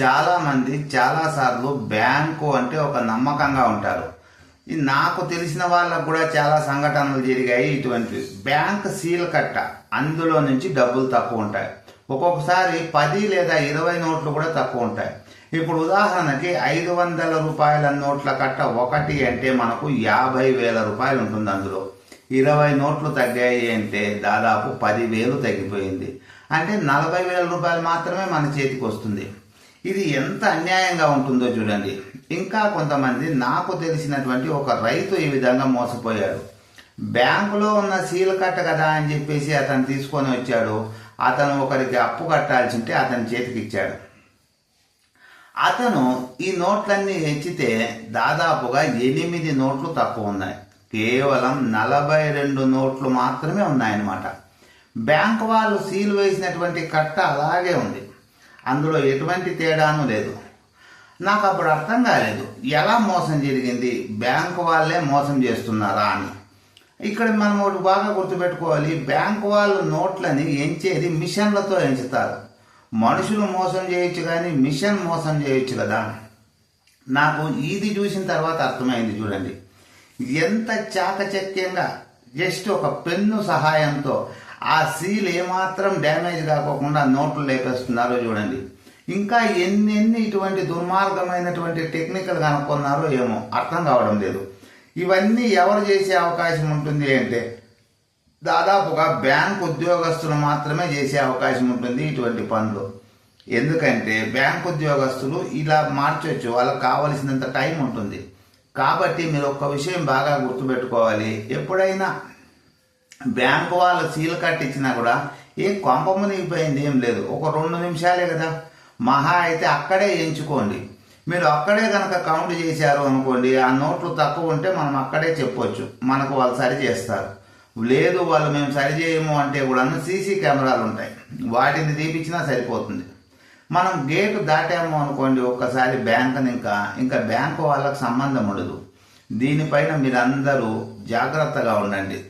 చాలామంది చాలాసార్లు బ్యాంకు అంటే ఒక నమ్మకంగా ఉంటారు. నాకు తెలిసిన వాళ్ళకు కూడా చాలా సంఘటనలు జరిగాయి ఇటువంటివి. బ్యాంక్ సీల్ కట్ట అందులో నుంచి డబ్బులు తక్కువ ఉంటాయి. ఒక్కొక్కసారి పది లేదా ఇరవై నోట్లు కూడా తక్కువ ఉంటాయి. ఇప్పుడు ఉదాహరణకి ఐదు వందల రూపాయల నోట్ల కట్ట ఒకటి అంటే మనకు యాభై వేల రూపాయలు ఉంటుంది అందులో. ఇరవై నోట్లు తగ్గాయి అంటే దాదాపు పదివేలు తగ్గిపోయింది. అంటే నలభై వేల రూపాయలు మాత్రమే మన చేతికి వస్తుంది. ఇది ఎంత అన్యాయంగా ఉంటుందో చూడండి. ఇంకా కొంతమంది నాకు తెలిసినటువంటి ఒక రైతు ఈ విధంగా మోసపోయాడు. బ్యాంకులో ఉన్న సీల్ కట్ట కదా అని చెప్పేసి అతను తీసుకొని వచ్చాడు. అతను ఒకరికి అప్పు కట్టాల్సి ఉంటే అతని చేతికి ఇచ్చాడు. అతను ఈ నోట్లన్నీ ఎంచితే దాదాపుగా ఎనిమిది నోట్లు తక్కువ ఉన్నాయి. కేవలం నలభై రెండు నోట్లు మాత్రమే ఉన్నాయన్నమాట. బ్యాంక్ వాళ్ళు సీల్ వేసినటువంటి కట్ట అలాగే ఉంది. అందులో ఎటువంటి తేడాను లేదు. నాకు అప్పుడు అర్థం కాలేదు. ఎలా మోసం జరిగింది? బ్యాంకు వాళ్ళే మోసం చేస్తున్నారా అని. ఇక్కడ మనం ఒకటి బాగా గుర్తుపెట్టుకోవాలి. బ్యాంకు వాళ్ళు నోట్లని ఎంచేది మిషన్లతో ఎంచుతారు. మనుషులు మోసం చేయొచ్చు కానీ మిషన్ మోసం చేయొచ్చు కదా. నాకు ఇది చూసిన తర్వాత అర్థమైంది చూడండి. ఎంత చాకచక్యంగా జస్ట్ ఒక పెన్ను సహాయంతో ఆ సీల్ ఏమాత్రం డ్యామేజ్ కాకోకుండా నోట్లు లేపేస్తున్నారో చూడండి. ఇంకా ఎన్నెన్ని ఇటువంటి దుర్మార్గమైనటువంటి టెక్నికల్ కనుక్కున్నారో ఏమో అర్థం కావడం లేదు. ఇవన్నీ ఎవరు చేసే అవకాశం ఉంటుంది అంటే దాదాపుగా బ్యాంక్ ఉద్యోగస్తులు మాత్రమే చేసే అవకాశం ఉంటుంది ఇటువంటి పనులు. ఎందుకంటే బ్యాంక్ ఉద్యోగస్తులు ఇలా మార్చొచ్చు వాళ్ళకి కావలసినంత టైం ఉంటుంది. కాబట్టి మీరు ఒక్క విషయం బాగా గుర్తుపెట్టుకోవాలి. ఎప్పుడైనా బ్యాంకు వాళ్ళు సీల్ కట్టించినా కూడా ఏ కొంప మునిగిపోయింది ఏం లేదు. ఒక రెండు నిమిషాలే కదా. మహా అయితే అక్కడే ఎంచుకోండి. మీరు అక్కడే కనుక కౌంట్ చేశారు అనుకోండి ఆ నోట్లు తక్కువ ఉంటే మనం అక్కడే చెప్పొచ్చు. మనకు వాళ్ళు సరి చేస్తారు. లేదు వాళ్ళు మేము సరి చేయము అంటే కూడా సీసీ కెమెరాలు ఉంటాయి. వాటిని తీపిచ్చినా సరిపోతుంది. మనం గేటు దాటాము అనుకోండి ఒక్కసారి బ్యాంకుని ఇంకా ఇంకా బ్యాంకు వాళ్ళకి సంబంధం ఉండదు. దీనిపైన మీరందరూ జాగ్రత్తగా ఉండండి.